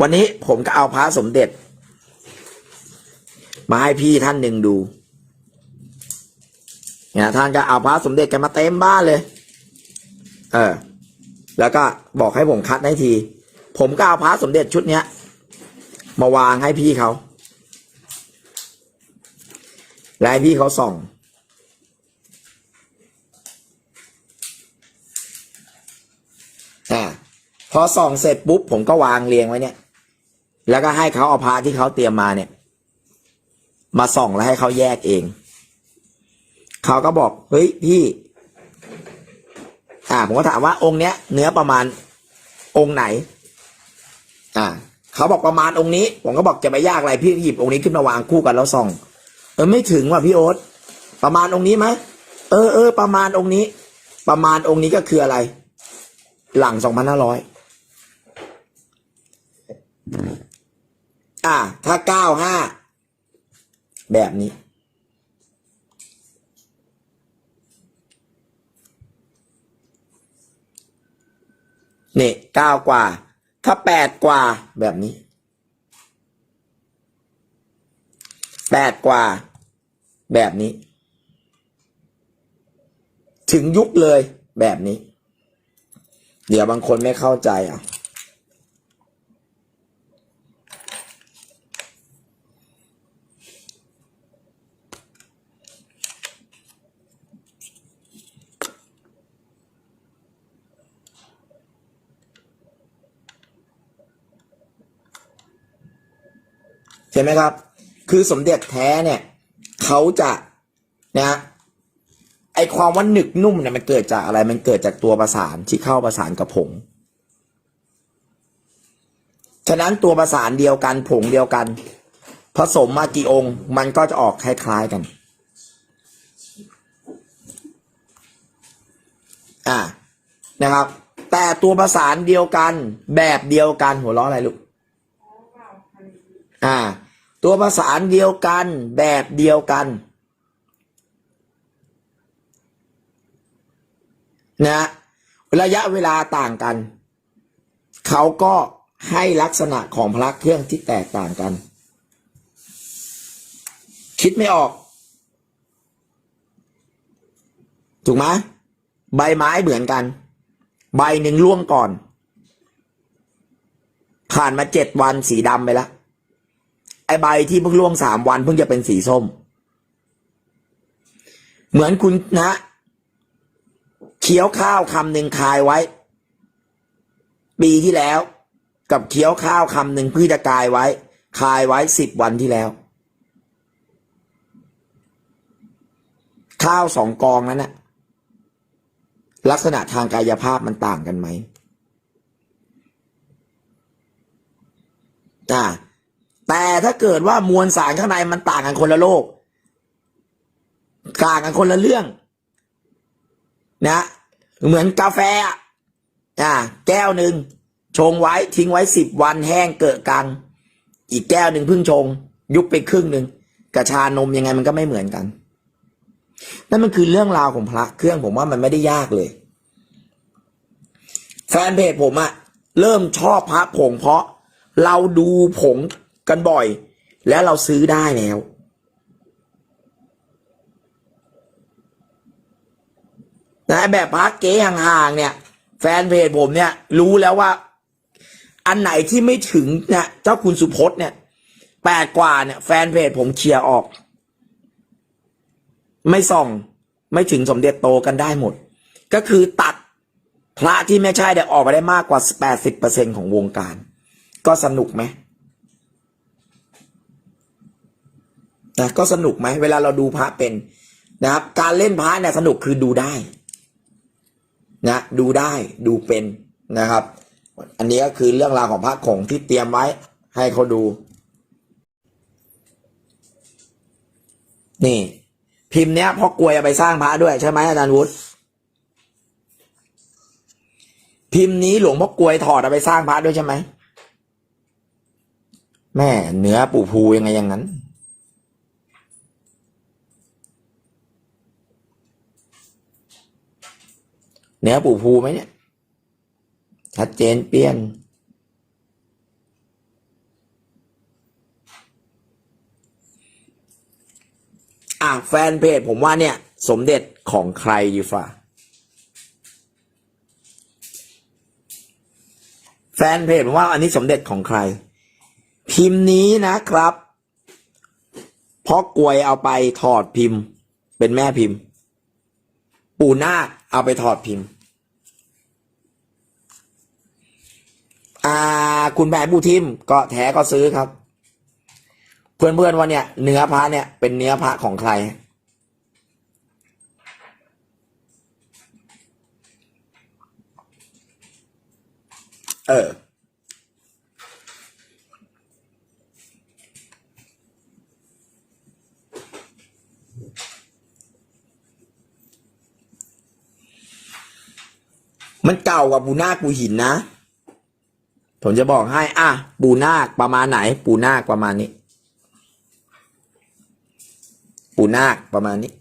วันนี้ผมก็เอาพระสมเด็จ มาให้พี่ท่านหนึ่งดูเนี่ยท่านก็เอาพระสมเด็จกันมาเต็มบ้านเลย เออ แล้วก็บอกให้ผมคัดให้ที ผมก็เอาพระสมเด็จชุดเนี้ย มาวางให้พี่เขาแล้วให้พี่เขาส่อง อ่าพอส่องเสร็จปุ๊บผมก็วางเรียงไว้เนี่ย แล้วก็ให้เขาเอาพระที่เขาเตรียมมาเนี่ย มาส่องแล้วให้เขาแยกเอง เขาก็บอก เฮ้ยพี่ อ่า ผมก็ถามว่าองค์เนี้ย เนื้อประมาณองค์ไหน อ่า เขาบอกประมาณองค์นี้ ผมก็บอกจะไปยากอะไรพี่หยิบองค์นี้ขึ้นมาวางคู่กันแล้วส่อง เออไม่ถึงว่ะพี่โอ๊ตประมาณองค์นี้ไหมเออเออประมาณองค์นี้ ประมาณองค์นี้ก็คืออะไร หลังสองพันห้าร้อย อ่าถ้าเก้าห้าแบบนี้ นี่เก้ากว่า ถ้าแปดกว่าแบบนี้แปดกว่า แบบนี้ ถึงยุคเลยแบบนี้ เดี๋ยวบางคนไม่เข้าใจอะ ห็นไหมครับ คือสมเด็จแท้เนี่ยเขาจะนะไอความว่าหนึกนุ่มเนี่ยมันเกิดจากอะไรมันเกิดจากตัวประสานที่เข้าประสานกับผงฉะนั้นตัวประสานเดียวกันผงเดียวกัน ผสมมากี่องค์ มันก็จะออกคล้ายๆกัน อ่านะครับ แต่ตัวประสานเดียวกันแบบเดียวกันหัวเราะอะไรลูก อ่า ตัวประสานเดียวกันแบบเดียวกันนะระยะเวลาต่างกัน เขาก็ให้ลักษณะของพระเครื่องที่แตกต่างกัน คิดไม่ออก ถูกไหมใบไม้เหมือนกัน ใบหนึ่งร่วงก่อน ผ่านมาเจ็ดวันสีดำไปแล้ว ไอใบที่เพิ่งร่วงสามวันเพิ่งจะเป็นสีส้ม เหมือนคุณนะเคี้ยวข้าวคำหนึ่งคายไว้ ปีที่แล้ว กับเคี้ยวข้าวคำหนึ่งเพื่อจะกายไว้ คายไว้สิบวันที่แล้ว ข้าวสองกองนั้นนะลักษณะทางกายภาพมันต่างกันไหมอ่า แต่ถ้าเกิดว่ามวลสารข้างในมันต่างกันคนละโลก ต่างกันคนละเรื่อง นะ เหมือนกาแฟอะอ่าแก้วหนึ่งชงไว้ทิ้งไว้สิบวันแห้งเกิดกัง อีกแก้วหนึ่งเพิ่งชง ยุบไปครึ่งหนึ่งกระชานมยังไงมันก็ไม่เหมือนกัน นั่นมันคือเรื่องราวของพระเครื่องผมว่ามันไม่ได้ยากเลย แฟนเพจผมอะเริ่มชอบพระผงเพราะเราดูผง กันบ่อย แล้วเราซื้อได้แล้ว นะแบบพระเก๋ห่างๆเนี่ย แฟนเพจผมเนี่ย รู้แล้วว่า อันไหนที่ไม่ถึงเนี่ยเจ้าคุณสุพจน์เนี่ยแปดกว่าเนี่ยแฟนเพจผมเคลียร์ออก ไม่ส่องไม่ถึงสมเด็จโตกันได้หมด ก็คือตัดพระที่ไม่ใช่เดี๋ยวออกไปได้มากกว่าแปดสิบเปอร์เซ็นของวงการ ก็สนุกไหม นะก็สนุกไหมเวลาเราดูพระเป็นนะครับ การเล่นพระเนี่ยสนุกคือดูได้ นะดูได้ดูเป็นนะครับ อันนี้ก็คือเรื่องราวของพระคงที่เตรียมไว้ให้เขาดู นี่ พิมพ์เนี้ยพ่อกลวยเอาไปสร้างพระด้วยใช่ไหมอาจารย์วุฒิพิมพ์นี้หลวงพ่อกลวยถอดเอาไปสร้างพระด้วยใช่ไหมแม่เนื้อปู่ภูยังไงอย่างนั้น เนื้อปู่ภูไหมเนี่ยชัดเจนเปลี่ยน อะแฟนเพจผมว่าเนี่ย สมเด็จของใครดีฟ่าแฟนเพจผมว่าอันนี้สมเด็จของใคร พิมพ์นี้นะครับเพราะกวยเอาไปถอดพิมพ์ เป็นแม่พิมพ์ ปูนาคเอาไปถอดพิมพ์ อ่า คุณแม่บูทิมก็แท้ก็ซื้อครับ เพื่อนๆว่าเนี่ยเนื้อพระเนี่ยเป็นเนื้อพระของใคร เออ มันเก่ากว่าปูนาคปูหินนะ ผมจะบอกให้ อะ ปูนาคประมาณไหน ปูนาคประมาณนี้ ปูนาคประมาณนี้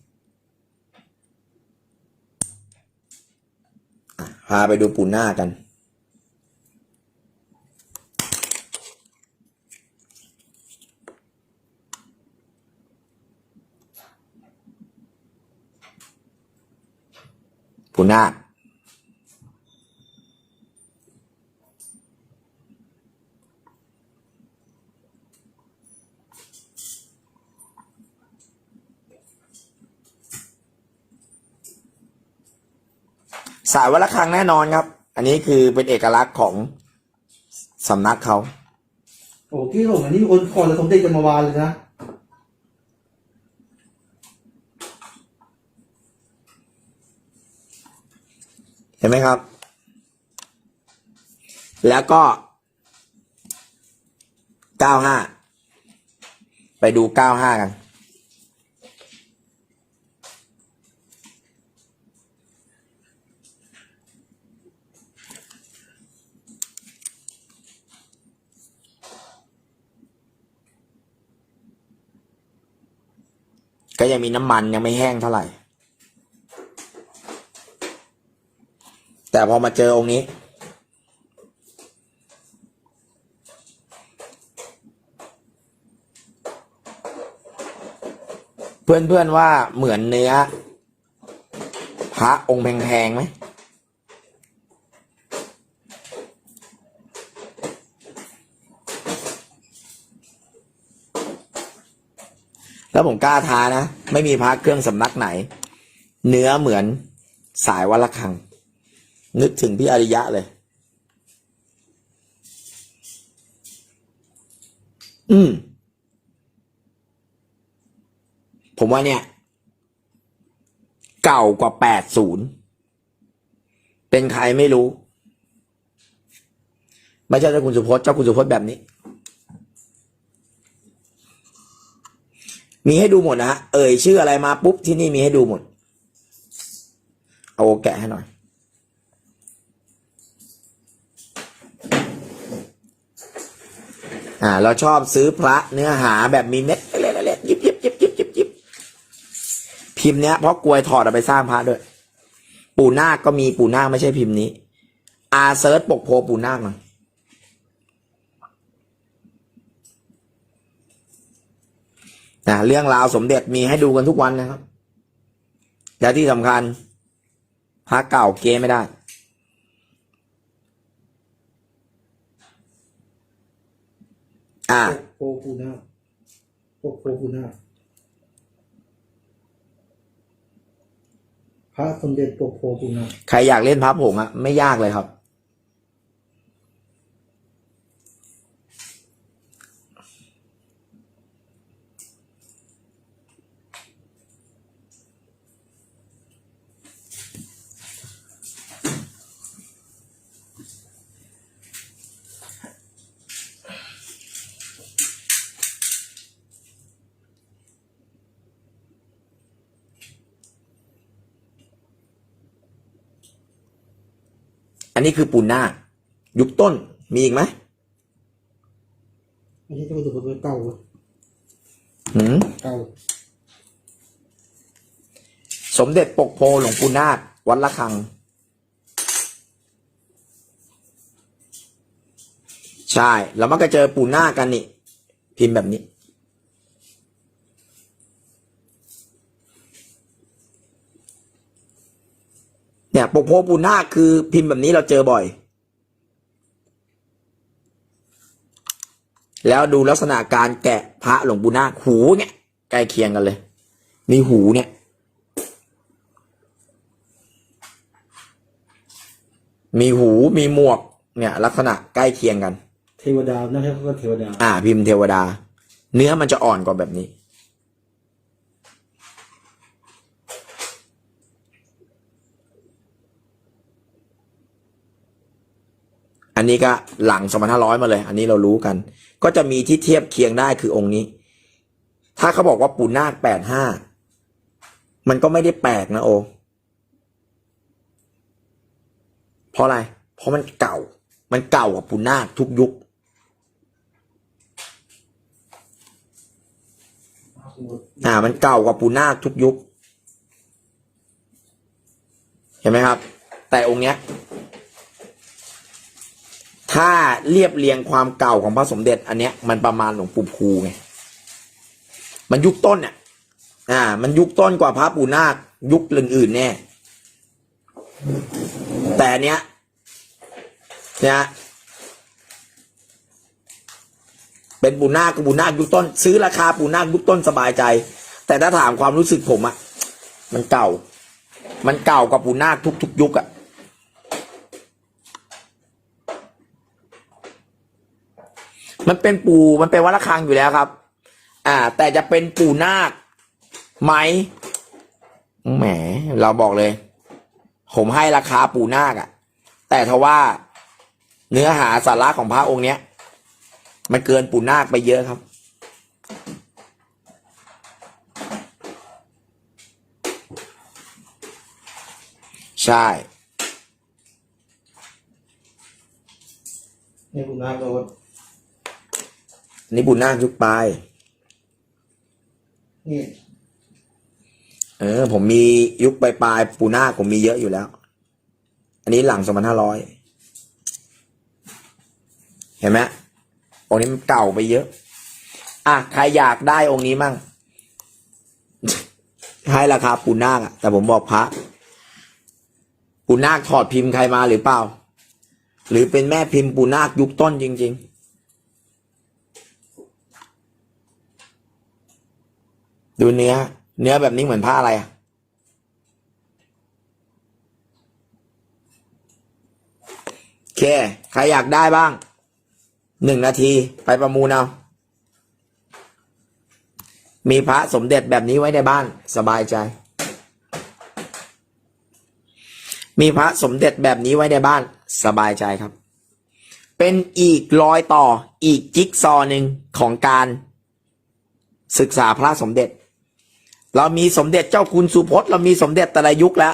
พาไปดูปูนาคกันปูนาค สายวัลคังแน่นอนครับ อันนี้คือเป็นเอกลักษณ์ของสำนักเขาโอ้พี่ผมอันนี้คนก่อนเลยสมเด็จจะมาวานเลยนะเห็นไหมครับ แล้วก็เก้าห้าไปดูเก้าห้ากัน ยังมีน้ำมันยังไม่แห้งเท่าไหร่ แต่พอมาเจอองค์นี้ เพื่อนๆว่าเหมือนเนื้อ พระองค์แพงๆไหม แล้วผมกล้าท้านะ ไม่มีพระเครื่องสำนักไหน เนื้อเหมือนสายวัลคัง นึกถึงพี่อริยะเลย อืม ผมว่าเนี่ย เก่ากว่าแปดศูนย์เป็นใครไม่รู้ ไม่ใช่เจ้าคุณสุพจน์เจ้าคุณสุพจน์แบบนี้ มีให้ดูหมดนะฮะ เอ่ยชื่ออะไรมาปุ๊บที่นี่มีให้ดูหมด เอาแกะให้หน่อย อ่า เราชอบซื้อพระเนื้อหาแบบมีเม็ดเล็กๆยิบยิบยิบยิบยิบยิบพิมพ์เนี้ยเพราะกลวยถอดเอาไปสร้างพระด้วย ปู่นาคก็มีปู่นาคไม่ใช่พิมพ์นี้ อาเซิร์ชปกโพปู่นาคหน่อย นะเรื่องราวสมเด็จมีให้ดูกันทุกวันนะครับ และที่สำคัญพระเก่าเกไม่ได้ อ่าโปกโพปูนาโปกโพปูนาพระสมเด็จปกโพปูนาใครอยากเล่นพับผงอะไม่ยากเลยครับ อันนี้คือปูนาคยุคต้นมีอีกไหมไม่ใช่เจ้าคุณสุพจน์เก่าเว้ยหืมเก่าสมเด็จปกโพหลวงปู่นาควัดละคัง ใช่ แล้วมันก็เจอปู่นาคกันนี่ พิมพ์แบบนี้ เนี่ยปกโพปูนาคคือพิมพ์แบบนี้เราเจอบ่อย แล้วดูลักษณะการแกะพระหลวงปู่นาคหูเนี่ยใกล้เคียงกันเลยมีหูเนี่ยมีหูมีหมวกเนี่ย ลักษณะใกล้เคียงกัน เทวดานะครับก็เทวดา อ่า พิมพ์เทวดา เนื้อมันจะอ่อนกว่าแบบนี้ อั นี้ก็หลัง 2,500 มาเลย อันนี้เรารู้กัน ก็จะมีที่เทียบเคียงได้คือองค์นี้ ถ้าเขาบอกว่าปูนาค 85 มันก็ไม่ได้แปลกนะโอ เพราะอะไร เพราะมันเก่า มันเก่ากว่าปูนาคทุกยุค อ่า มันเก่ากว่าปูนาคทุกยุค เห็นไหมครับ แต่องค์เนี้ย ถ้าเรียบเรียงความเก่าของพระสมเด็จ อันเนี้ยมันประมาณหลวงปู่ภูไงมันยุคต้นเนี่ยอ่า มันยุคต้นกว่าพระปู่นาคยุคอื่นๆแน่แต่เนี้ยเนี่ยเป็นปูนาคกับปูนาคยุคต้น ซื้อราคาปูนาคยุคต้นสบายใจ แต่ถ้าถามความรู้สึกผมอะมันเก่า มันเก่ากว่าปูนาคทุกๆยุคอะ มันเป็นปูมันเป็นวัดระฆังอยู่แล้วครับ อ่า แต่จะเป็นปูนาคไหมแหม เราบอกเลย ผมให้ราคาปูนาคอะแต่ทว่าเนื้อหาสาระของพระองค์เนี้ย มันเกินปูนาคไปเยอะครับ ใช่นี่คุณนาคโรดอั นนี่ปูนาคยุคปลายนี่เออ ผมมียุคปลายปลายๆปูนาคผมมีเยอะอยู่แล้ว อันนี้หลังสองพันห้าร้อยเห็นไหมองค์นี้มันเก่าไปเยอะ อะใครอยากได้องค์นี้มั่งให้ราคาปูนาคอะแต่ผมบอกพระปูนาคถอดพิมพ์ใครมาหรือเปล่า หรือเป็นแม่พิมพ์ปูนาคยุคต้นจริง ๆ ดูเนื้อ เนื้อแบบนี้เหมือนผ้าอะไรอะโอเค ใครอยากได้บ้าง หนึ่งนาทีไปประมูลเอา มีพระสมเด็จแบบนี้ไว้ในบ้าน สบายใจ มีพระสมเด็จแบบนี้ไว้ในบ้าน สบายใจครับ เป็นอีกรอยต่ออีกจิ๊กซอว์หนึ่งของการศึกษาพระสมเด็จ เรามีสมเด็จเจ้าคุณสุพจน์เรามีสมเด็จแต่ละยุคแล้ว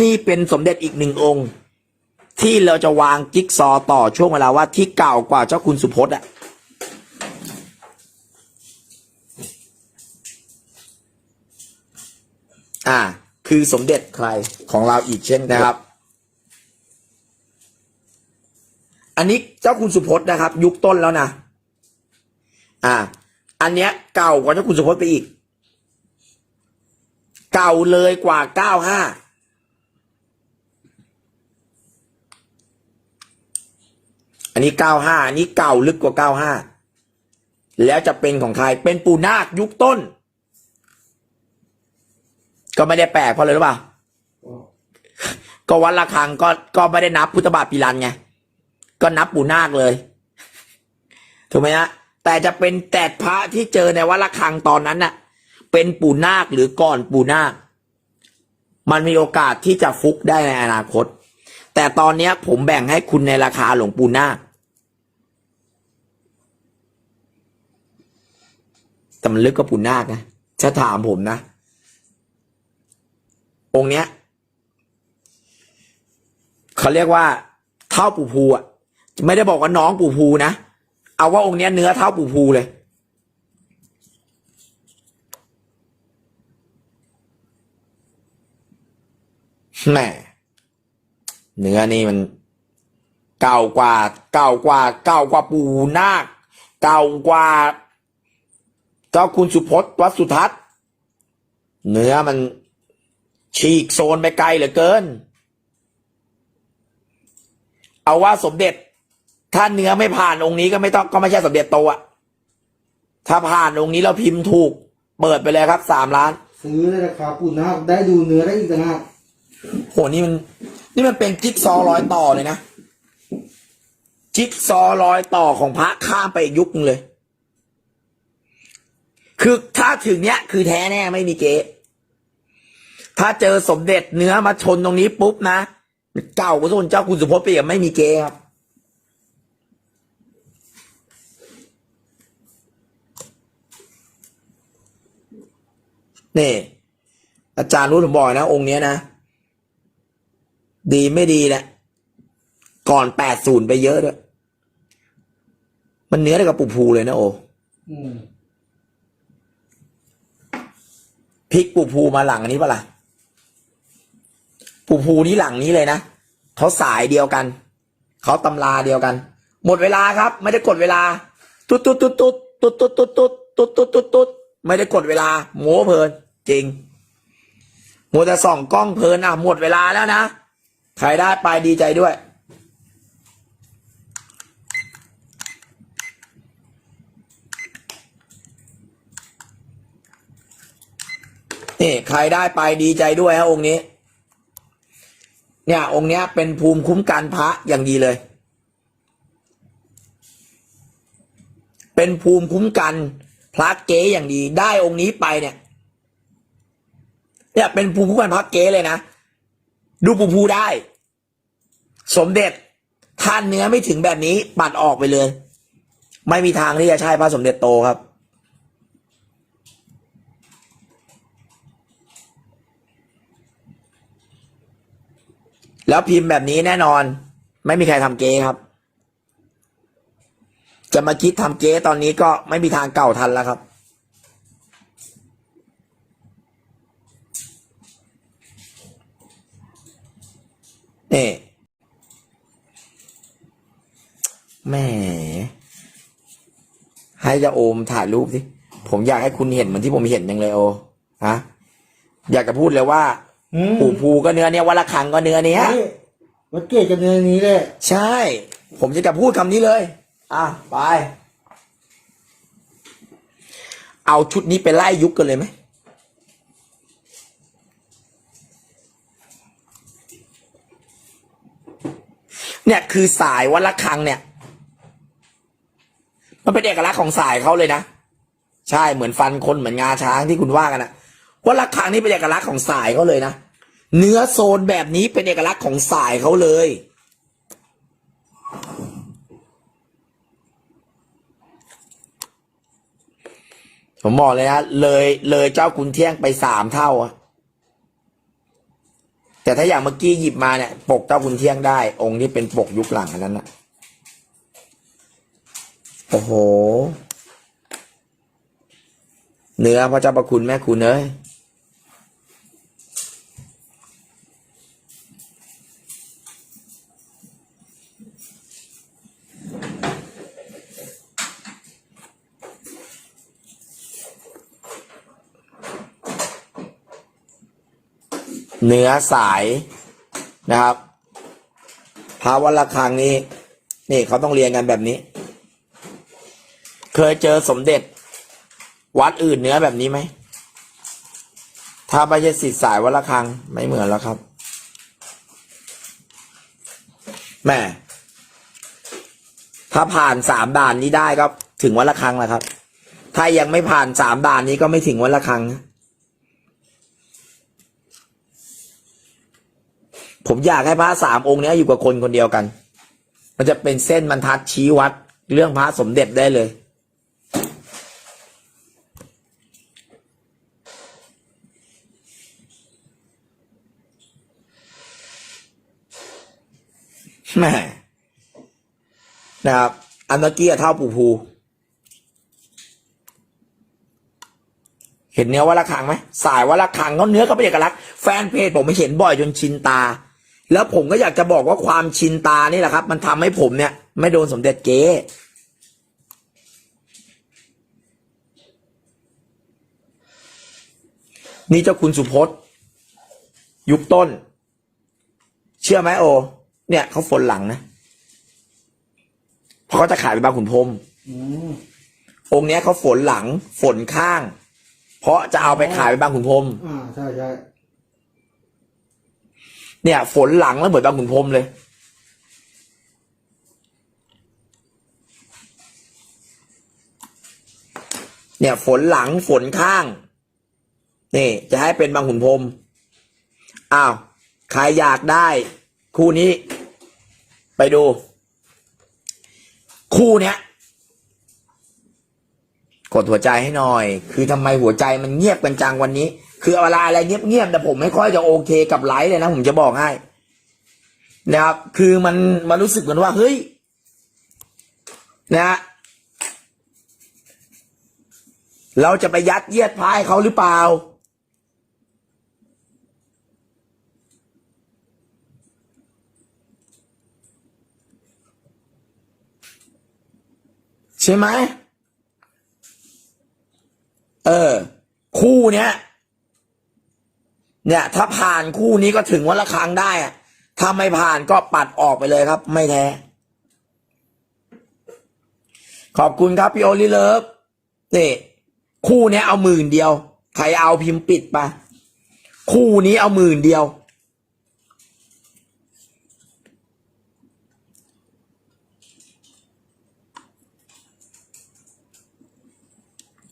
นี่เป็นสมเด็จอีกหนึ่งองค์ ที่เราจะวางจิ๊กซอต่อช่วงเวลาว่าที่เก่ากว่าเจ้าคุณสุพจน์อะอ่า คือสมเด็จใครของเราอีกเช่นนะครับ อันนี้เจ้าคุณสุพจน์นะครับ ยุคต้นแล้วนะ อ่า อันเนี้ยเก่ากว่าเจ้าคุณสุพจน์ไปอีก เก่าเลยกว่าเก้าห้าอันนี้เก้าห้าอันนี้เก่าลึกกว่าเก้าห้าแล้วจะเป็นของใคร เป็นปูนาคยุคต้น ก็ไม่ได้แปลกเพราะอะไรรู้ป่ะก็วัดระฆังก็ก็ไม่ได้นับพุทธบาทปีรันไง ก็นับปูนาคเลย ถูกไหมฮะ แต่จะเป็นแต่พระที่เจอในวัดระฆังตอนนั้นน่ะ เป็นปูนาคหรือก่อนปูนาค มันมีโอกาสที่จะฟุกได้ในอนาคต แต่ตอนนี้ผมแบ่งให้คุณในราคาหลวงปูนาคแต่มันลึกกว่าปูนาคนะถ้าถามผมนะ องเนี้ยเขาเรียกว่าเท่าปู่ภูอะ ไม่ได้บอกว่าน้องปู่ภูนะ เอาว่าองค์เนี้ยเนื้อเท่าปู่ภูเลย แหม่เนื้อนี่มัน เก่ากว่า เก่ากว่า เก่ากว่าปูนาค เก่ากว่า เจ้าคุณสุพจน์วัดสุทัศน์เนื้อมัน ฉีกโซนไปไกลเหลือเกิน เอาว่าสมเด็จ ถ้าเนื้อไม่ผ่านองค์นี้ก็ไม่ต้องก็ไม่ใช่สมเด็จโตอะถ้าผ่านองค์นี้เราพิมพ์ถูก เปิดไปเลยครับสามล้าน ซื้อในราคาปุ่นนะคได้ดูเนื้อได้อีกต่างหาก โหนี่มัน นี่มันเป็นจิ๊กซอร้อยต่อเลยนะ จิ๊กซอร้อยต่อของพระข้ามไปอีกยุคเลย คือถ้าถึงเนี้ย คือแท้แน่ไม่มีเก๊ถ้าเจอสมเด็จเนื้อมาชนตรงนี้ปุ๊บนะ เก่ากว่าส่วนเจ้าคุณสุพจน์ไปอีกไม่มีเก๊ครับนี่ อาจารย์รู้ผมบอกนะ องค์เนี้ยนะ ดีไม่ดีแหละ ก่อนแปดศูนย์ไปเยอะด้วย มันเนื้อได้กับปุภูเลยนะโออืมพลิกปูภูมาหลังอันนี้ปะล่ะ ปูภูนี้หลังนี้เลยนะเขาสายเดียวกัน เขาตำราเดียวกัน หมดเวลาครับ ไม่ได้กดเวลา ตุ๊ดตุ๊ดตุ๊ดตุ๊ดตุ๊ดตุ๊ดตุ๊ดตุ๊ดตุ๊ดตุ๊ดตุ๊ดตุ๊ดไม่ได้กดเวลาโม้เพลิน จริงมัวแต่ส่องกล้องเพลินอะหมดเวลาแล้วนะ ใครได้ไปดีใจด้วย นี่ใครได้ไปดีใจด้วยฮะองค์นี้ เนี่ยองค์เนี้ยเป็นภูมิคุ้มกันพระอย่างดีเลย เป็นภูมิคุ้มกันพระเก๋อย่างดี ได้องค์นี้ไปเนี่ย เนี่ยเป็นภูมิคุ้มกันพระเก๋เลยนะ ดูปูภูได้ สมเด็จท่านเนื้อไม่ถึงแบบนี้ ปัดออกไปเลย ไม่มีทางที่จะใช่พระสมเด็จโตครับ แล้วพิมพ์แบบนี้แน่นอน ไม่มีใครทำเก๊ครับ จะมาคิดทำเก๊ตอนนี้ก็ไม่มีทางเก่าทันแล้วครับ นี่แหม่ให้จะโอมถ่ายรูปสิผมอยากให้คุณเห็นเหมือนที่ผมเห็นยังเลยโอฮะอยากจะพูดเลยว่าอืมปู่ภูก็เนื้อเนี้ยวัดละคังก็เนื้อเนี้ยนี่วัดเกตกับเนื้อนี้แหละใช่ ผมจะกลับพูดคำนี้เลย อะไป เอาชุดนี้ไปไล่ยุคกันเลยไหม เนี่ยคือสายวัดละคังเนี่ย มันเป็นเอกลักษณ์ของสายเขาเลยนะใช่เหมือนฟันคนเหมือนงาช้างที่คุณว่ากันนะวัดละคังนี่เป็นเอกลักษณ์ของสายเขาเลยนะเนื้อโซนแบบนี้เป็นเอกลักษณ์ของสายเขาเลยผมบอกเลยนะเลยเลยเจ้าคุณเที่ยงไปสามเท่าอะ แต่ถ้าอย่างเมื่อกี้หยิบมาเนี่ยปกเจ้าคุณเที่ยงได้ องค์ที่เป็นปกยุคหลังอันนั้นนะโอ้โห เนื้อพระเจ้าประคุณแม่คุณเอ้ย เนื้อสายนะครับภาวะระฆังนี้ นี่เขาต้องเรียนกันแบบนี้ เคยเจอสมเด็จ วัดอื่นเนื้อแบบนี้ไหมถ้าไม่ใช่สิทธิ์สายวัดระฆังไม่เหมือนแล้วครับแม่ถ้าผ่านสามด่านนี้ได้ก็ถึงวัดระฆังแล้วครับ ถ้ายังไม่ผ่านสามด่านนี้ก็ไม่ถึงวัดระฆังนะ ผมอยากให้พระสามองค์นี้อยู่กับคนคนเดียวกัน มันจะเป็นเส้นบรรทัดชี้วัด เรื่องพระสมเด็จได้เลย แม่นะครับ อันเมื่อกี้เท่าปูภูเห็นเนื้อวัดระฆังไหมสายวัดระฆังเขาเนื้อก็เป็นเอกลักษณ์แฟนเพจผมไม่เห็นบ่อยจนชินตา แล้วผมก็อยากจะบอกว่าความชินตานี่แหละครับ มันทำให้ผมเนี่ย ไม่โดนสมเด็จเก๊นี่เจ้าคุณสุพจน์ ยุคต้น เชื่อไหมโอ เนี่ยเขาฝนหลังนะเพราะเขาจะขายไปบางขุนพรหมอืมองค์เนี้ยเขาฝนหลังฝนข้าง เพราะจะเอาไปขายไปบางขุนพรหมอ่าใช่ใช่ เนี่ย ฝนหลังแล้วเหมือนบางขุนพรมเลยเนี่ย ฝนหลังฝนข้าง นี่ จะให้เป็นบางขุนพรมอ้าวใครอยากได้ คู่นี้ ไปดู คู่เนี้ยกดหัวใจให้หน่อย คือทำไมหัวใจมันเงียบกันจังวันนี้ คือเวลาอะไรเงียบๆแต่ผมไม่ค่อยจะโอเคกับไลฟ์เลยนะผมจะบอกให้นะครับ คือมันมันรู้สึกเหมือนว่า เฮ้ย นะเราจะไปยัดเยียดพายเขาหรือเปล่า ใช่ไหม เออ คู่เนี้ย เนี่ย ถ้าผ่านคู่นี้ก็ถึงวันละครั้งได้อะถ้าไม่ผ่านก็ปัดออกไปเลยครับ ไม่แท้ ขอบคุณครับพี่โอลิเลิฟนี่คู่นี้เอาหมื่นเดียว ใครเอาพิมพ์ปิดไปคู่นี้เอาหมื่นเดียว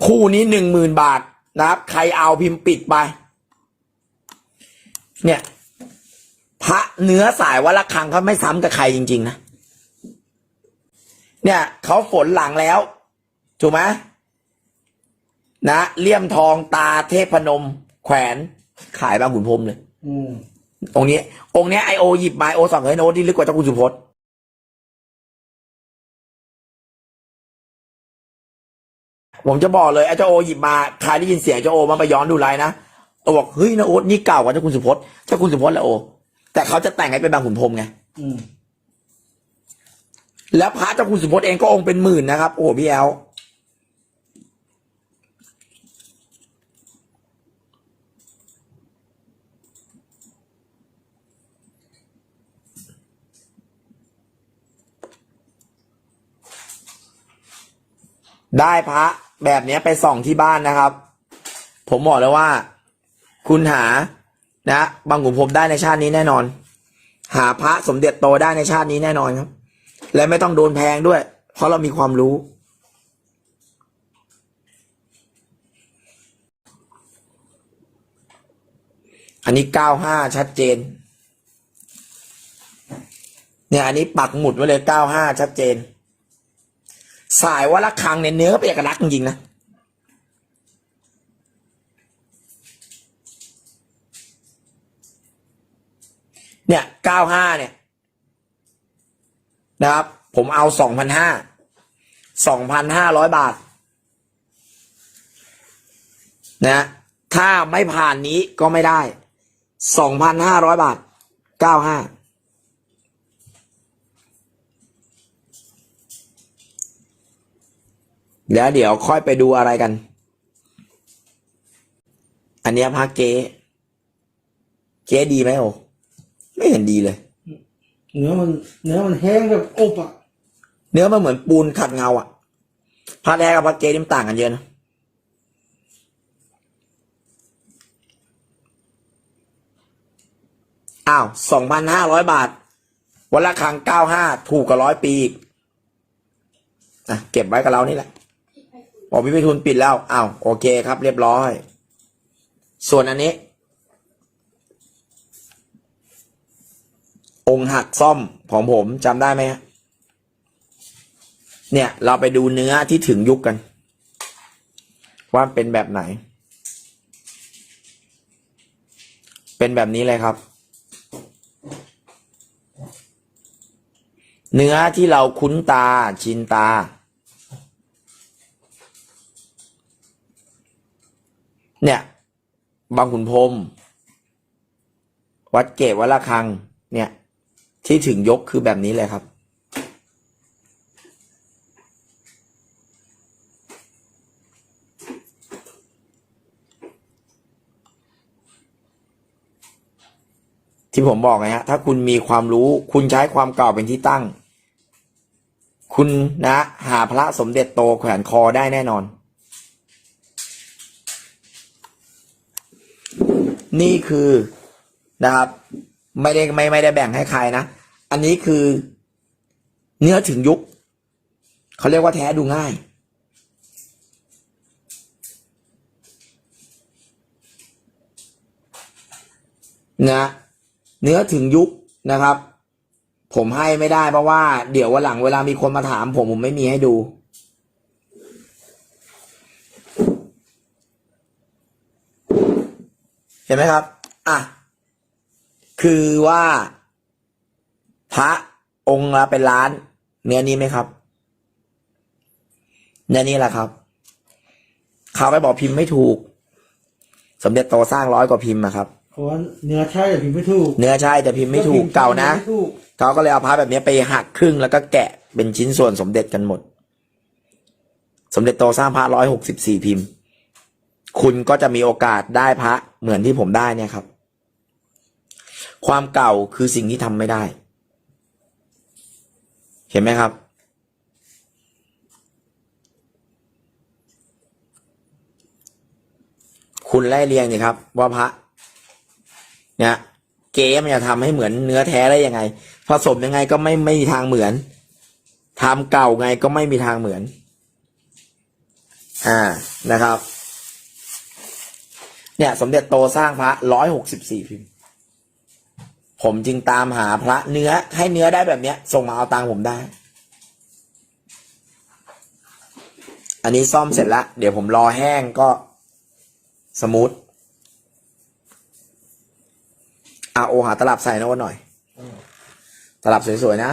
คู่นี้หนึ่งหมื่นบาทนะครับ ใครเอาพิมพ์ปิดไป เนี่ย พระเนื้อสายวัดละคังเขาไม่ซ้ำกับใครจริง ๆ นะ เนี่ยเขาฝนหลังแล้ว ถูกไหมนะเลี่ยมทองตาเทพนม แขวนขายบางขุนพรหมเลยอืมองค์นี้ องค์เนี้ยไอโอหยิบมาไอโอสองเฮ้ยโน้ตที่ลึกกว่าเจ้าคุณสุพจน์ผมจะบอกเลยไอ้เจ้าโอหยิบมาใครได้ยินเสียงเจ้าโอมาไปย้อนดูไลน์นะ โอบอกเฮ้ยนะโอ๊ตนี่เก่ากว่าเจ้าคุณสุพจน์เจ้าคุณสุพจน์แหละโอ แต่เขาจะแต่งให้เป็นบางขุนพรหมไงอืมแล้วพระเจ้าคุณสุพจน์เองก็องค์เป็นหมื่นนะครับ โอ้โหพี่แอลได้พระแบบเนี้ยไปส่องที่บ้านนะครับ ผมบอกเลยว่า คุณหานะบางขุนพรมได้ในชาตินี้แน่นอน หาพระสมเด็จโตได้ในชาตินี้แน่นอนครับ และไม่ต้องโดนแพงด้วย เพราะเรามีความรู้ อันนี้เก้าห้าชัดเจน เนี่ยอันนี้ปักหมุดไว้เลยเก้าห้าชัดเจน สายวัดละคังเนี่ยเนื้อเป็นเอกลักษณ์จริงๆนะ เนี่ยเก้าห้าเนี่ยนะครับ ผมเอาสองพันห้าสองพันห้าร้อยบาท นะ ถ้าไม่ผ่านนี้ก็ไม่ได้สองพันห้าร้อยบาทเก้าห้าแล้วเดี๋ยวค่อยไปดูอะไรกัน อันนี้พระเก๊ เก๊ดีไหมโอ ไม่เห็นดีเลย เนื้อมันเนื้อมันแห้งแบบอบอะเนื้อมันเหมือนปูนขัดเงาอะพระแท้กับพระเกนี่มันต่างกันเยอะนะอ้าวสองพันห้าร้อยบาท วันละครั้งเก้าห้าถูกกว่าร้อยปีอีกอะเก็บไว้กับเรานี่แหละบอกพี่ไปทุนปิดแล้วอ้าวโอเคครับ เรียบร้อย ส่วนอันนี้ องค์หักซ่อมของผมจำได้ไหมฮะเนี่ย เราไปดูเนื้อที่ถึงยุคกัน ว่าเป็นแบบไหน เป็นแบบนี้เลยครับ เนื้อที่เราคุ้นตาชินตา เนี่ยบางขุนพรมวัดเกตวัดละคัง เนี่ย ที่ถึงยกคือแบบนี้เลยครับ ที่ผมบอกไงฮะ ถ้าคุณมีความรู้ คุณใช้ความเก่าเป็นที่ตั้งคคุณนะ หาพระสมเด็จโตแขวนคอได้แน่นอน นี่คือนะครับ ไม่ได้ไม่ไม่ได้แบ่งให้ใครนะ อันนี้คือเนื้อถึงยุค เขาเรียกว่าแท้ดูง่าย นะเนื้อถึงยุคนะครับ ผมให้ไม่ได้เพราะว่าเดี๋ยววันหลังเวลามีคนมาถาม ผมผมไม่มีให้ดู เห็นไหมครับ อะ คือว่า พระองค์ละเป็นล้าน เนื้อนี้ไหมครับ เนื้อนี้แหละครับเขาไปบอกพิมพ์ไม่ถูก สมเด็จโตสร้างร้อยกว่าพิมพ์นะครับเพราะว่าเนื้อใช่แต่พิมพ์ไม่ถูก เนื้อใช่แต่พิมพ์ไม่ถูกเก่านะไม่ถูกเขาก็เลยเอาพระแบบนี้ไปหักครึ่งแล้วก็แกะเป็นชิ้นส่วนสมเด็จกันหมด สมเด็จโตสร้างพระร้อยหกสิบสี่พิมพ์ คุณก็จะมีโอกาสได้พระเหมือนที่ผมได้เนี่ยครับ ความเก่าคือสิ่งที่ทำไม่ได้ เห็นไหมครับ คุณไล่เรียงนี่ครับ ว่าพระ เนี่ย เก๋มันจะทำให้เหมือนเนื้อแท้ได้ยังไง ผสมยังไงก็ไม่ไม่มีทางเหมือนทำเก่าไงก็ไม่มีทางเหมือน อ่านะครับ เนี่ย สมเด็จโตสร้างพระร้อยหกสิบสี่พิมพ์ ผมจึงตามหาพระเนื้อให้เนื้อได้แบบเนี้ย ส่งมาเอาตังผมได้ อันนี้ซ่อมเสร็จแล้วเดี๋ยวผมรอแห้งก็สมูทอาโอหาตลับใส่นะว่าหน่อย ตลับสวยๆนะ